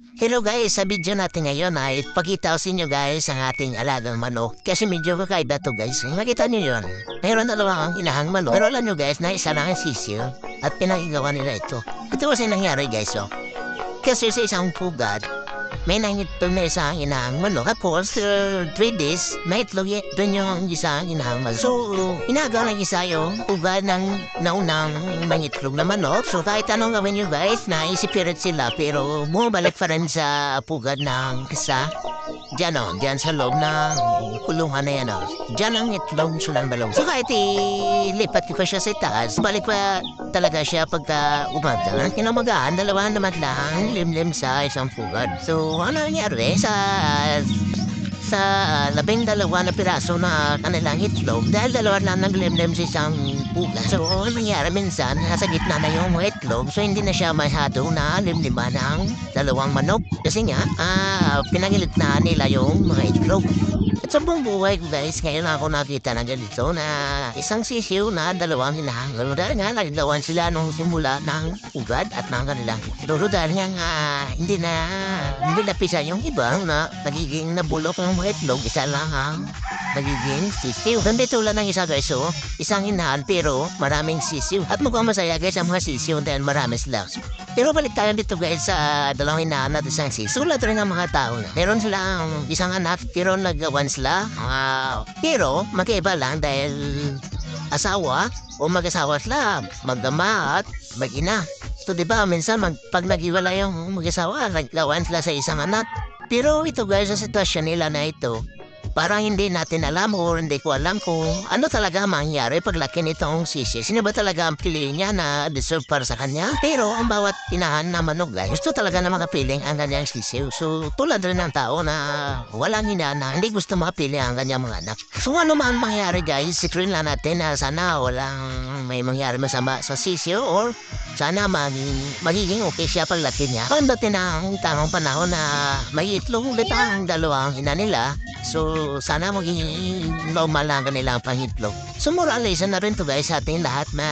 Hello guys, sa video natin ngayon ay ipakita ko sa inyo guys ang ating alagang manok. Kasi medyo kakaiba to guys. Makita niyo yun. Mayroon dalawa ang inahang manok. Pero alam nyo guys na isa lang ang sisiyo at pinag-igawa nila ito. Ito kasi nangyari guys oh. Kasi sa isang pugad, may nangitog na isang inahang manok. Tapos, uh, three days, may itlog y- doon yung isang inahang manok. So, inaga ng isa yung pugad ng naunang mangitlog na manok. So, kahit anong gawin nyo guys, naisipirit sila. Pero, bumabalik pa rin sa pugad ng isa. Diyan o, diyan sa loob ng kulungan na yan o. Diyan ang itlog sulang balong. So kahit ilipat ko siya sa taas, balik pa talaga siya pagka umaga. Kinamagaan, dalawa naman lang, limlim sa isang pugad. So ano nangyari sa sa labing dalawa na piraso na kanilang itlog dahil dalawa lang naglimlim sa isang pugad. So, ano nangyari minsan, nasa gitna na yung itlog, so hindi na siya masyado na limliman ng dalawang manok. Kasi nga, ah, pinagilit na nila yung mga itlog. Sa buong buhay ko guys, ngayon ako nakita ng ganito na isang sisiw na dalawang hinahanggal. Dahil nga naglawan sila nung simula ng ugad at ng kanilang itlog. Dahil nga nga, hindi na, hindi napisa yung iba na nagiging nabulok ng mga itlog. Isa lang ang nagiging sisiw. Nandito lang ng isa guys, oh. Isang inahan pero maraming sisiw. At mukhang masaya guys ang mga sisiw dahil marami sila. Pero balik tayo dito guys sa dalawang inahan at isang sisiw. Sulat rin ang mga tao na. Meron silang isang anak pero nagawan sila. Ah, pero magkaiba lang dahil asawa o mag-asawa sila, mag-ama at mag-ina. So, di ba, minsan mag, pag nag-iwala yung mag-asawa, naglawan sila sa isang anak. Pero ito guys, sa sitwasyon nila na ito, parang hindi natin alam o hindi ko alam kung ano talaga mangyari paglaki nitong sisi. Sino ba talaga ang piliin niya na deserve para sa kanya? Pero ang bawat inahan na manok guys, gusto talaga na makapiling ang kanyang sisiw. So tulad rin ng tao na walang ina na hindi gusto makapili ang kanyang mga anak. So ano man mangyari guys, sikrin lang natin na sana walang may mangyari masama sa sisiw or sana maging, magiging okay siya paglaki niya. Pandating ang tamang panahon na may itlog ulit ang dalawang ina nila. So, sana maging normal lang kanilang pangitlog. So, moralisan na rin to guys sa ating lahat na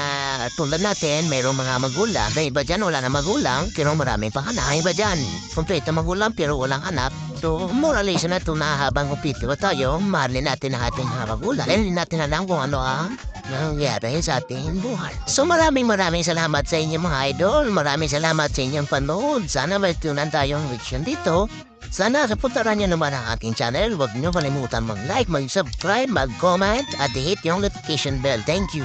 tulad natin, mayroong mga magulang. Na iba dyan, wala na magulang, pero maraming pang anak. Iba dyan, kompleto magulang, pero walang anak. So, moralisan na ito na habang kupito tayo, mahalin natin ang ating mga magulang. Dahil natin alam kung ano ang nangyari sa ating buhay. So maraming maraming salamat sa inyo mga idol. Maraming salamat sa inyong panood. Sana may tunan tayong reaction dito. Sana supportaran niyo naman ang aking channel. Huwag niyo kalimutan mag-like, mag-subscribe, mag-comment at hit yung notification bell. Thank you.